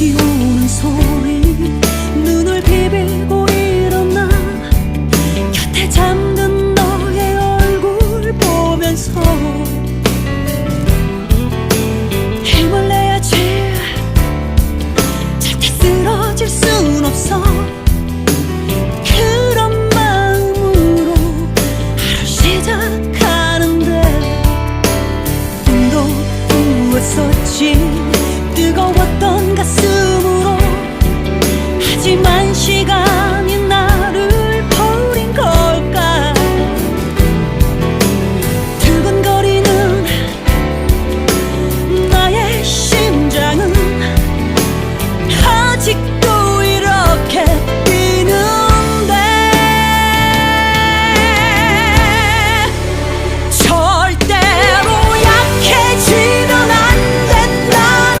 기우는 소리. 눈을 비비고 일어나. 곁에 잠든 너의 얼굴 보면서 힘을 내야지. 절대 쓰러질 순 없어. 그런 마음으로 하루 시작하는데. 꿈도 꾸었었지. 뜨거웠던 가슴.